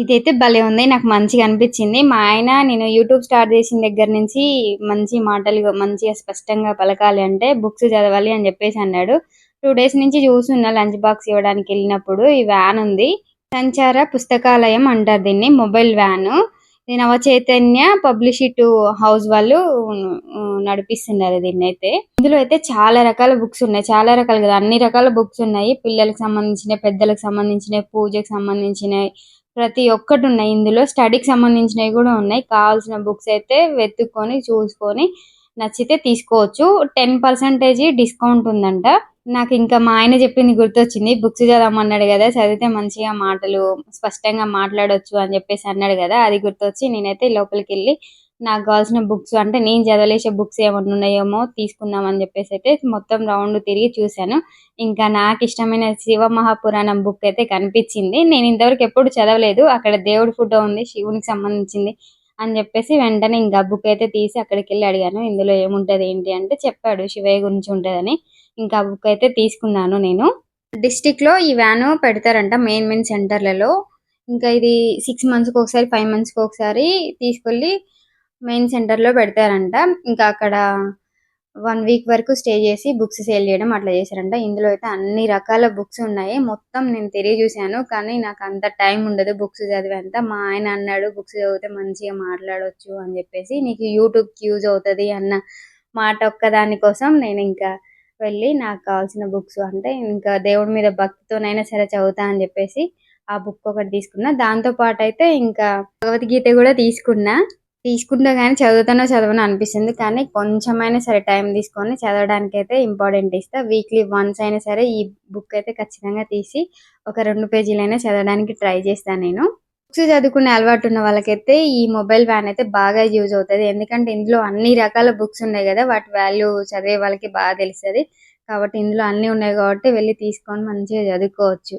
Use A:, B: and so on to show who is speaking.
A: ఇదైతే భలే ఉంది నాకు మంచిగా అనిపించింది. మా ఆయన నేను యూట్యూబ్ స్టార్ట్ చేసిన దగ్గర నుంచి మంచి మాటలు మంచిగా స్పష్టంగా పలకాలి అంటే బుక్స్ చదవాలి అని చెప్పేసి అన్నాడు. టూ డేస్ నుంచి చూస్తున్నా లంచ్ బాక్స్ ఇవ్వడానికి వెళ్ళినప్పుడు ఈ వ్యాన్ ఉంది. సంచార పుస్తకాలయం అంటారు దీన్ని మొబైల్ వ్యాన్. ఇది నవ చైతన్య హౌస్ వాళ్ళు నడిపిస్తున్నారు దీన్ని అయితే. ఇందులో అయితే చాలా రకాల బుక్స్ ఉన్నాయి చాలా రకాలు కదా. అన్ని రకాల బుక్స్ ఉన్నాయి. పిల్లలకు సంబంధించిన పెద్దలకు సంబంధించిన పూజకు సంబంధించినవి ప్రతి ఒక్కటి ఉన్నాయి. ఇందులో స్టడీకి సంబంధించినవి కూడా ఉన్నాయి. కావాల్సిన బుక్స్ అయితే వెతుక్కొని చూసుకొని నచ్చితే తీసుకోవచ్చు. టెన్ పర్సెంటేజ్ డిస్కౌంట్ ఉందంట. నాకు ఇంకా మా ఆయన చెప్పింది గుర్తొచ్చింది. బుక్స్ చదవమన్నాడు కదా చదివితే మంచిగా మాటలు స్పష్టంగా మాట్లాడొచ్చు అని చెప్పేసి అన్నాడు కదా అది గుర్తొచ్చి నేనైతే లోపలికి వెళ్ళి నాకు కావాల్సిన బుక్స్ అంటే నేను చదవలేసే బుక్స్ ఏమన్నా ఉన్నాయేమో తీసుకుందాం అని చెప్పేసి అయితే మొత్తం రౌండ్ తిరిగి చూశాను. ఇంకా నాకు ఇష్టమైన శివ మహాపురాణం బుక్ అయితే కనిపించింది. నేను ఇంతవరకు ఎప్పుడు చదవలేదు. అక్కడ దేవుడి ఫోటో ఉంది శివునికి సంబంధించింది అని చెప్పేసి వెంటనే ఇంకా బుక్ అయితే తీసి అక్కడికి వెళ్ళి అడిగాను. ఇందులో ఏముంటది ఏంటి అంటే చెప్పాడు శివయ్య గురించి ఉంటుందని. ఇంకా బుక్ అయితే తీసుకున్నాను నేను. డిస్టిక్లో ఈ వ్యాను పెడతారంట మెయిన్ మెయిన్ సెంటర్లలో ఇంకా ఇది సిక్స్ మంత్స్కి ఒకసారి ఫైవ్ మంత్స్కి ఒకసారి తీసుకెళ్ళి మెయిన్ సెంటర్లో పెడతారంట. ఇంకా అక్కడ వన్ వీక్ వరకు స్టే చేసి బుక్స్ సేల్ చేయడం అట్లా చేశారంట. ఇందులో అయితే అన్ని రకాల బుక్స్ ఉన్నాయి. మొత్తం నేను తిరిగి చూశాను కానీ నాకు అంత టైం ఉండదు బుక్స్ చదివేంత. మా ఆయన అన్నాడు బుక్స్ చదివితే మంచిగా మాట్లాడవచ్చు అని చెప్పేసి. నీకు యూట్యూబ్కి యూజ్ అవుతది అన్న మాట ఒక్కదాని కోసం నేను ఇంకా వెళ్ళి నాకు కావాల్సిన బుక్స్ అంటే ఇంకా దేవుడి మీద భక్తితోనైనా సరే చదువుతా అని చెప్పేసి ఆ బుక్ ఒకటి తీసుకున్నా. దాంతో పాటు అయితే ఇంకా భగవద్గీత కూడా తీసుకున్నా. తీసుకుంటా కానీ చదువుతానో చదవనో అనిపిస్తుంది. కానీ కొంచెమైనా సరే టైం తీసుకొని చదవడానికి అయితే ఇంపార్టెంట్ ఇస్తా. వీక్లీ వన్స్ అయినా సరే ఈ బుక్ అయితే ఖచ్చితంగా తీసి ఒక రెండు పేజీలైనా చదవడానికి ట్రై చేస్తాను నేను. బుక్స్ చదువుకునే అలవాటు ఉన్న వాళ్ళకైతే ఈ మొబైల్ వ్యాన్ అయితే బాగా యూజ్ అవుతుంది. ఎందుకంటే ఇందులో అన్ని రకాల బుక్స్ ఉన్నాయి కదా వాటి వాల్యూ చదివే వాళ్ళకి బాగా తెలుస్తుంది. కాబట్టి ఇందులో అన్ని ఉన్నాయి కాబట్టి వెళ్ళి తీసుకొని మంచిగా చదువుకోవచ్చు.